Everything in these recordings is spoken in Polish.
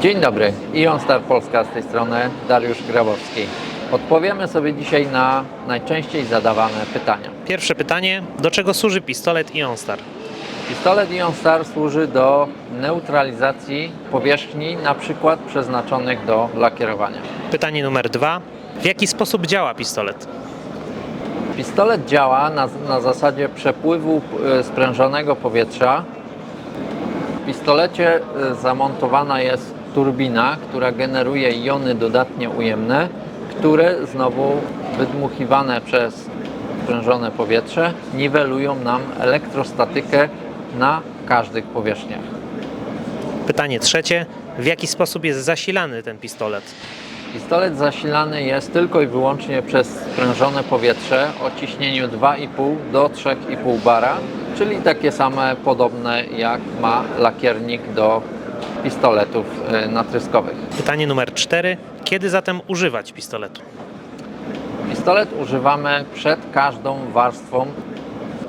Dzień dobry, Ion Star Polska z tej strony, Dariusz Grabowski. Odpowiemy sobie dzisiaj na najczęściej zadawane pytania. Pierwsze pytanie, do czego służy pistolet Ionstar? Pistolet Ion Star służy do neutralizacji powierzchni, na przykład przeznaczonych do lakierowania. Pytanie numer dwa, w jaki sposób działa pistolet? Pistolet działa na, na zasadzie przepływu e, sprężonego powietrza. W pistolecie e, zamontowana jest turbina, która generuje jony dodatnie ujemne, które znowu wydmuchiwane przez sprężone powietrze niwelują nam elektrostatykę na każdych powierzchniach. Pytanie trzecie, w jaki sposób jest zasilany ten pistolet? Pistolet zasilany jest tylko i wyłącznie przez sprężone powietrze o ciśnieniu 2,5 do 3,5 bara, czyli takie same podobne jak ma lakiernik do pistoletów e, natryskowych. Pytanie numer cztery, kiedy zatem używać pistoletu? Pistolet używamy przed każdą warstwą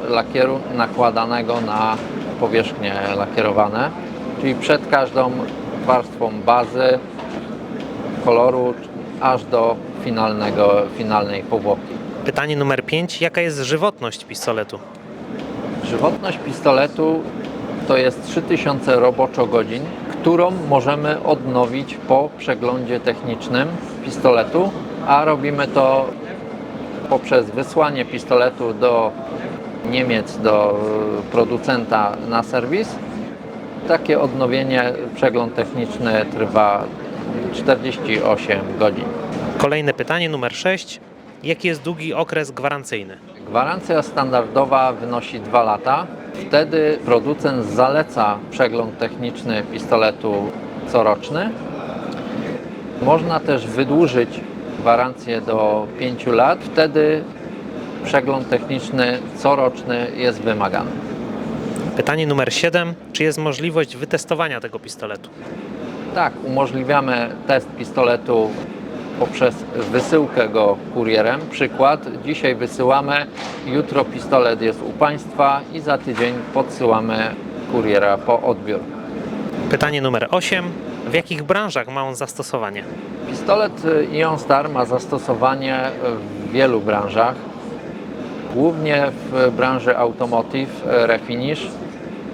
lakieru nakładanego na powierzchnie lakierowane, czyli przed każdą warstwą bazy, koloru, aż do finalnego, finalnej powłoki. Pytanie numer pięć, jaka jest żywotność pistoletu? Żywotność pistoletu to jest 3000 roboczo-godzin, którą możemy odnowić po przeglądzie technicznym pistoletu, a robimy to poprzez wysłanie pistoletu do Niemiec, do producenta na serwis. Takie odnowienie, przegląd techniczny trwa 48 godzin. Kolejne pytanie numer sześć, jaki jest długi okres gwarancyjny? Gwarancja standardowa wynosi 2 lata. Wtedy producent zaleca przegląd techniczny pistoletu coroczny. Można też wydłużyć gwarancję do 5 lat. Wtedy przegląd techniczny coroczny jest wymagany. Pytanie numer siedem, czy jest możliwość wytestowania tego pistoletu? Tak, umożliwiamy test pistoletu poprzez wysyłkę go kurierem. Przykład, dzisiaj wysyłamy, jutro pistolet jest u Państwa i za tydzień podsyłamy kuriera po odbiór. Pytanie numer osiem, w jakich branżach ma on zastosowanie? Pistolet Ion Star ma zastosowanie w wielu branżach, głównie w branży automotive, refinish,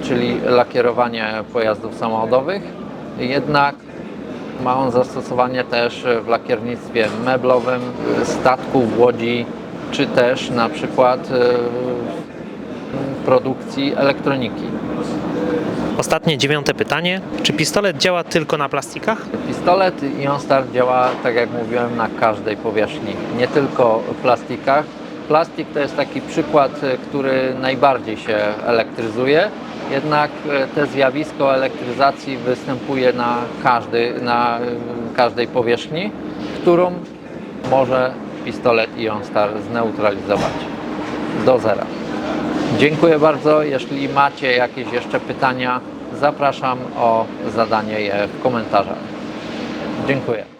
czyli lakierowanie pojazdów samochodowych. Jednak ma on zastosowanie też w lakiernictwie meblowym, statków, łodzi, czy też na przykład w produkcji elektroniki. Ostatnie dziewiąte pytanie, czy pistolet działa tylko na plastikach? Pistolet Ion Star działa, tak jak mówiłem, na każdej powierzchni, nie tylko w plastikach. Plastik to jest taki przykład, e, który najbardziej się elektryzuje, jednak e, to zjawisko elektryzacji występuje na, każdy, na e, każdej powierzchni, którą może pistolet Ion Star zneutralizować do zera. Dziękuję bardzo. Jeśli macie jakieś jeszcze pytania, zapraszam o zadanie je w komentarzach. Dziękuję.